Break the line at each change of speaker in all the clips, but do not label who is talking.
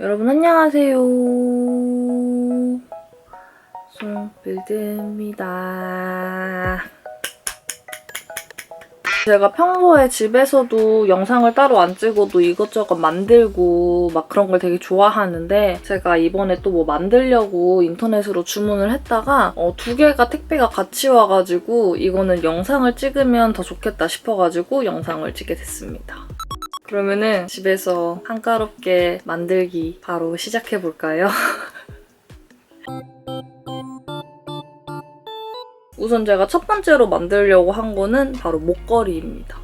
여러분 안녕하세요. 송빌드입니다. 제가 평소에 집에서도 영상을 따로 안 찍어도 이것저것 만들고 막 그런 걸 되게 좋아하는데 제가 이번에 또 뭐 만들려고 인터넷으로 주문을 했다가 어, 두 개가 택배가 같이 와가지고 이거는 영상을 찍으면 더 좋겠다 싶어가지고 영상을 찍게 됐습니다. 그러면은 집에서 한가롭게 만들기 바로 시작해 볼까요? 우선 제가 첫 번째로 만들려고 한 거는 바로 목걸이입니다.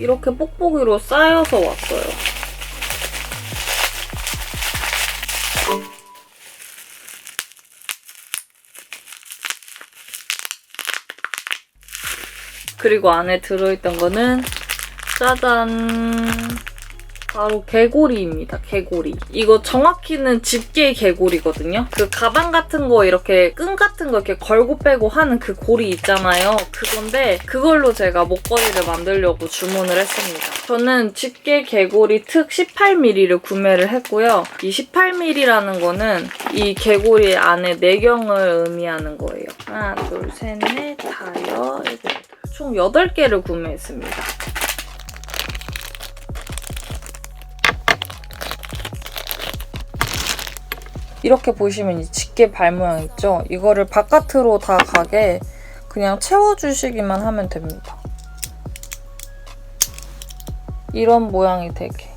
이렇게 뽁뽁이로 쌓여서 왔어요. 그리고 안에 들어있던 거는 짜잔 바로 개고리입니다. 개고리. 이거 정확히는 집게 개고리거든요. 그 가방 같은 거 이렇게 끈 같은 거 이렇게 걸고 빼고 하는 그 고리 있잖아요. 그건데 그걸로 제가 목걸이를 만들려고 주문을 했습니다. 저는 집게 개고리 특 18mm를 구매를 했고요. 이 18mm라는 거는 이 개고리 안에 내경을 의미하는 거예요. 하나, 둘, 셋, 넷, 다여, 일곱. 총 8개를 구매했습니다. 이렇게 보시면 이 집게 발 모양 있죠? 이거를 바깥으로 다 가게 그냥 채워주시기만 하면 됩니다. 이런 모양이 되게.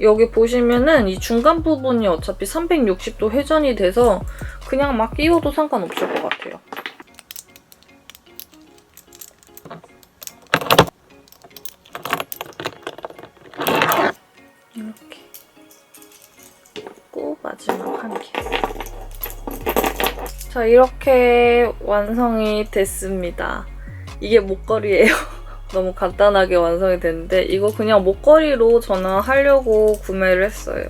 여기 보시면은 이 중간 부분이 어차피 360도 회전이 돼서 그냥 막 끼워도 상관없을 것 같아요. 고 마지막 한 개. 자, 이렇게 완성이 됐습니다. 이게 목걸이에요. 너무 간단하게 완성이 됐는데 이거 그냥 목걸이로 저는 하려고 구매를 했어요.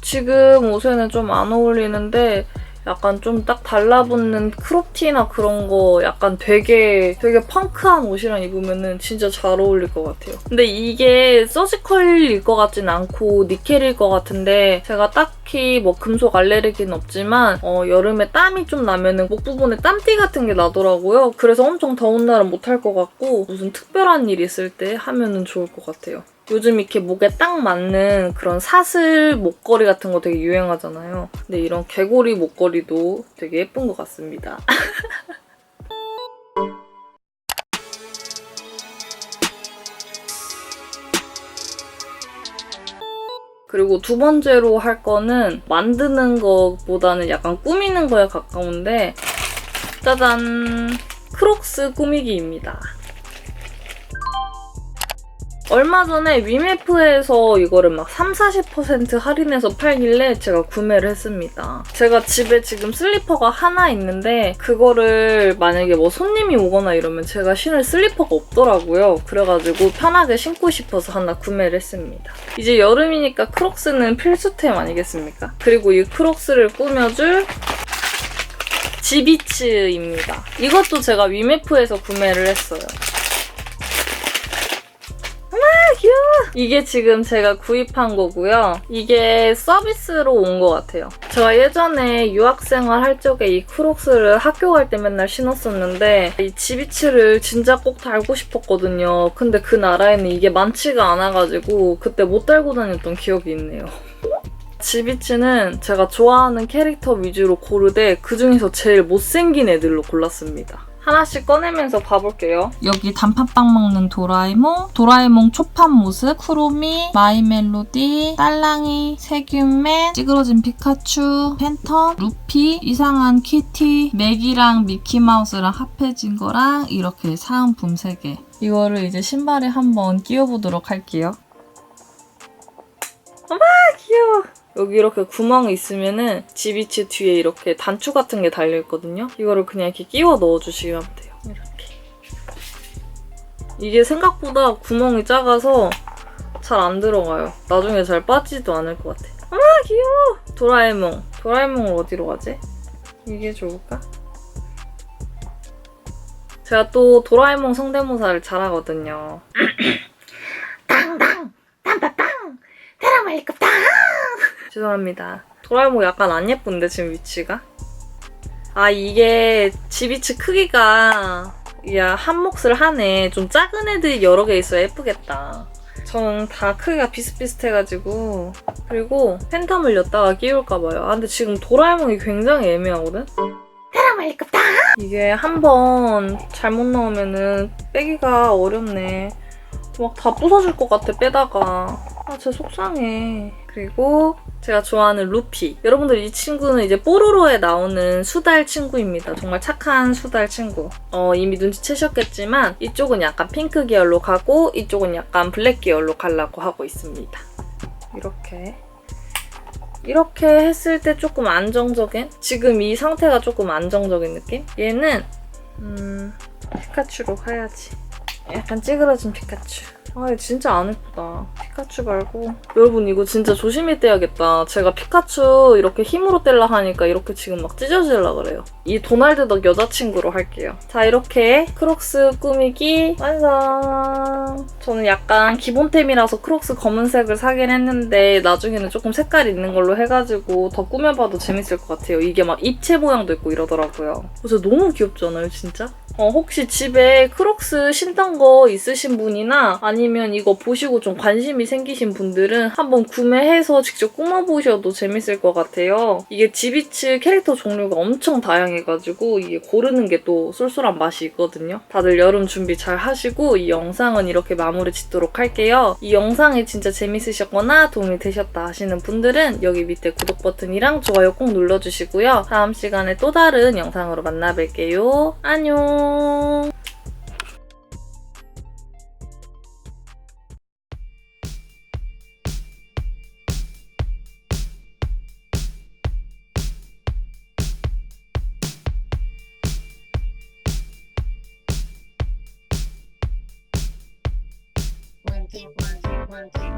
지금 옷에는 좀 안 어울리는데 약간 좀 딱 달라붙는 크롭티나 그런 거 약간 되게 되게 펑크한 옷이랑 입으면은 진짜 잘 어울릴 것 같아요. 근데 이게 서지컬일 것 같진 않고 니켈일 것 같은데 제가 딱히 뭐 금속 알레르기는 없지만 어, 여름에 땀이 좀 나면은 목 부분에 땀띠 같은 게 나더라고요. 그래서 엄청 더운 날은 못할 것 같고 무슨 특별한 일 있을 때 하면은 좋을 것 같아요. 요즘 이렇게 목에 딱 맞는 그런 사슬 목걸이 같은 거 되게 유행하잖아요. 근데 이런 개고리 목걸이도 되게 예쁜 것 같습니다. 그리고 두 번째로 할 거는 만드는 것보다는 약간 꾸미는 거에 가까운데 짜잔! 크록스 꾸미기입니다. 얼마 전에 위메프에서 이거를 막 3, 40% 할인해서 팔길래 제가 구매를 했습니다. 제가 집에 지금 슬리퍼가 하나 있는데 그거를 만약에 뭐 손님이 오거나 이러면 제가 신을 슬리퍼가 없더라고요. 그래가지고 편하게 신고 싶어서 하나 구매를 했습니다. 이제 여름이니까 크록스는 필수템 아니겠습니까? 그리고 이 크록스를 꾸며줄 지비츠입니다. 이것도 제가 위메프에서 구매를 했어요. 귀여워. 이게 지금 제가 구입한 거고요. 이게 서비스로 온 것 같아요. 제가 예전에 유학생활 할 적에 이 크록스를 학교 갈 때 맨날 신었었는데 이 지비츠를 진짜 꼭 달고 싶었거든요. 근데 그 나라에는 이게 많지가 않아가지고 그때 못 달고 다녔던 기억이 있네요. 지비츠는 제가 좋아하는 캐릭터 위주로 고르되 그 중에서 제일 못생긴 애들로 골랐습니다. 하나씩 꺼내면서 봐볼게요. 여기 단팥빵 먹는 도라에몽, 도라에몽 초판 모습, 쿠로미, 마이 멜로디, 딸랑이, 세균맨, 찌그러진 피카츄, 팬텀, 루피, 이상한 키티, 맥이랑 미키마우스랑 합해진 거랑 이렇게 사은품 3개. 이거를 이제 신발에 한번 끼워보도록 할게요. 어마 귀여워. 여기 이렇게 구멍이 있으면은 지비치 뒤에 이렇게 단추 같은 게 달려있거든요. 이거를 그냥 이렇게 끼워 넣어주시면 돼요. 이렇게. 이게 생각보다 구멍이 작아서 잘 안 들어가요. 나중에 잘 빠지지도 않을 것 같아. 아 귀여워! 도라에몽. 도라에몽을 어디로 가지? 이게 좋을까? 제가 또 도라에몽 성대모사를 잘하거든요.
땅땅 땀빠빵 테라말리급 땅
죄송합니다. 도라에몽 약간 안 예쁜데 지금 위치가? 아 이게 지비치 크기가 야 한 몫을 하네. 좀 작은 애들이 여러 개 있어야 예쁘겠다. 저는 다 크기가 비슷비슷해가지고 그리고 팬텀을 였다가 끼울까봐요. 아 근데 지금 도라에몽이 굉장히 애매하거든?
테라말리급 땅
이게 한 번 잘못 넣으면은 빼기가 어렵네. 막 다 부서질 것 같아, 빼다가. 아, 진짜 속상해. 그리고 제가 좋아하는 루피. 여러분들 이 친구는 이제 뽀로로에 나오는 수달 친구입니다. 정말 착한 수달 친구. 어, 이미 눈치채셨겠지만 이쪽은 약간 핑크 계열로 가고 이쪽은 약간 블랙 계열로 가려고 하고 있습니다. 이렇게. 이렇게 했을 때 조금 안정적인? 지금 이 상태가 조금 안정적인 느낌? 얘는 음 피카츄로 가야지. 약간 찌그러진 피카츄. 아, 얘 진짜 안 예쁘다. 피카츄 말고. 여러분, 이거 진짜 조심히 떼야겠다. 제가 피카츄 이렇게 힘으로 떼려 하니까 이렇게 지금 막 찢어질라 그래요. 이 도날드 덕 여자친구로 할게요. 자, 이렇게 크록스 꾸미기 완성! 저는 약간 기본템이라서 크록스 검은색을 사긴 했는데 나중에는 조금 색깔 있는 걸로 해가지고 더 꾸며봐도 재밌을 것 같아요. 이게 막 입체 모양도 있고 이러더라고요. 그래서 너무 귀엽지 않아요, 진짜? 어, 혹시 집에 크록스 신던 거 있으신 분이나 아니 면 이거 보시고 좀 관심이 생기신 분들은 한번 구매해서 직접 꾸며보셔도 재밌을 것 같아요. 이게 지비츠 캐릭터 종류가 엄청 다양해가지고 이게 고르는 게 또 쏠쏠한 맛이 있거든요. 다들 여름 준비 잘 하시고 이 영상은 이렇게 마무리 짓도록 할게요. 이 영상이 진짜 재밌으셨거나 도움이 되셨다 하시는 분들은 여기 밑에 구독 버튼이랑 좋아요 꼭 눌러주시고요. 다음 시간에 또 다른 영상으로 만나 뵐게요. 안녕.
everyone.